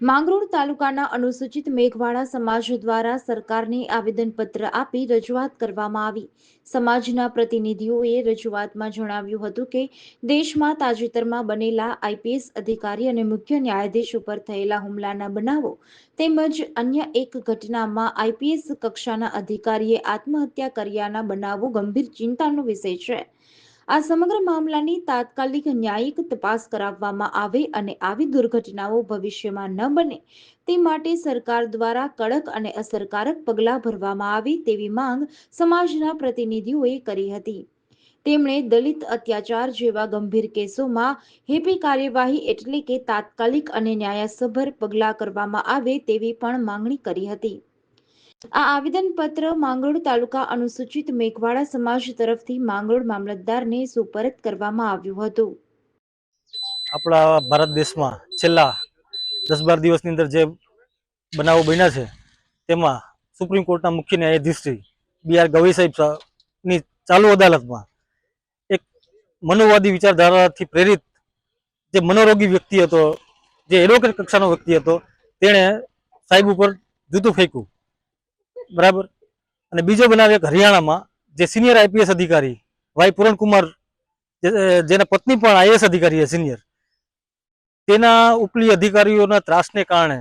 માંગરોળ તાલુકાના અનુસૂચિત મેઘવાડા સમાજ દ્વારા સરકારને આવેદનપત્ર આપી રજૂઆત કરવામાં આવી. સમાજના પ્રતિનિધિઓએ રજૂઆતમાં જણાવ્યું હતું કે, દેશમાં તાજેતરમાં બનેલા આઈપીએસ અધિકારી અને મુખ્ય ન્યાયાધીશ ઉપર થયેલા હુમલાના બનાવો તેમજ અન્ય એક ઘટનામાં આઈપીએસ કક્ષાના અધિકારીએ આત્મહત્યા કર્યાના બનાવો ગંભીર ચિંતાનો વિષય છે. આ સમગ્ર મામલાની તાત્કાલિક ન્યાયિક તપાસ કરાવવામાં આવે અને આવી દુર્ઘટનાઓ ભવિષ્યમાં ન બને તે માટે સરકાર દ્વારા કડક અને અસરકારક પગલાં ભરવામાં આવે તેવી માંગ સમાજના પ્રતિનિધિઓએ કરી હતી. તેમણે દલિત અત્યાચાર જેવા ગંભીર કેસોમાં હેપી કાર્યવાહી એટલે કે તાત્કાલિક અને ન્યાયસભર પગલાં કરવામાં આવે તેવી પણ માંગણી કરી હતી. આ આવેદનપત્ર માંગરોળ તાલુકા અનુસૂચિત મેઘવાડા સમાજ તરફથી માંગરોળ મામલતદારને સુપરત કરવામાં આવ્યું હતું. આપણા ભારત દેશમાં છેલ્લા દસ બાર દિવસની અંદર જે બનાવો બન્યા છે, તેમાં સુપ્રીમ કોર્ટના મુખ્ય ન્યાયાધીશ શ્રી બી આર ગવઈ સાહેબ સા- ની ચાલુ અદાલતમાં એક મનોવાદી વિચારધારાથી પ્રેરિત જે મનોરોગી વ્યક્તિ હતો, જે એડવોકેટ કક્ષાનો વ્યક્તિ હતો, તેણે સાહેબ ઉપર જૂતું ફેંક્યું. બરાબર? અને બીજો બનાવ હરિયાણામાં જે સિનિયર આઈપીએસ અધિકારી વાય પૂરણકુમાર જેના પત્ની પણ આઈએસ અધિકારી છે સિનિયર તેના ઉપલી અધિકારીઓના ત્રાસને કારણે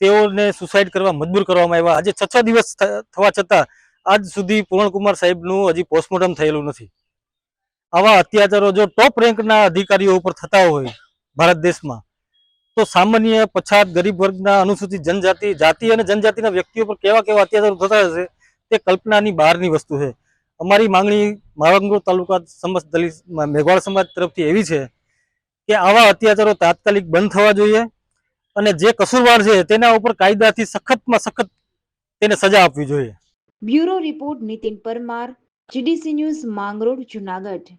તેઓને સુસાઇડ કરવા મજબૂર કરવામાં આવ્યા. આજે છ છ દિવસ થવા છતાં આજ સુધી પૂરણકુમાર સાહેબનું હજી પોસ્ટમોર્ટમ થયેલું નથી. આવા અત્યાચારો જો ટોપ રેન્કના અધિકારીઓ ઉપર થતા હોય ભારત દેશમાં તો સામાન્ય પછાત ગરીબ વર્ગના અનુસૂચિત જનજાતિ, જાતિ અને જનજાતિના વ્યક્તિઓ પર કેવા કેવા અત્યાચારો થતા હશે તે કલ્પનાની બહારની વસ્તુ છે. અમારી માંગણી માવંગો તાલુકા સમસ્ત દલિત મેઘવાળ સમાજ તરફથી એવી છે કે આવા અત્યાચારો તાત્કાલિક બંધ થવા જોઈએ અને જે કસૂરવાર છે તેના ઉપર કાયદાથી સખતમાં સખત તેને સજા આપવી જોઈએ. Bureau report Nitin Parmar, GDC news Mangrol, Junagadh.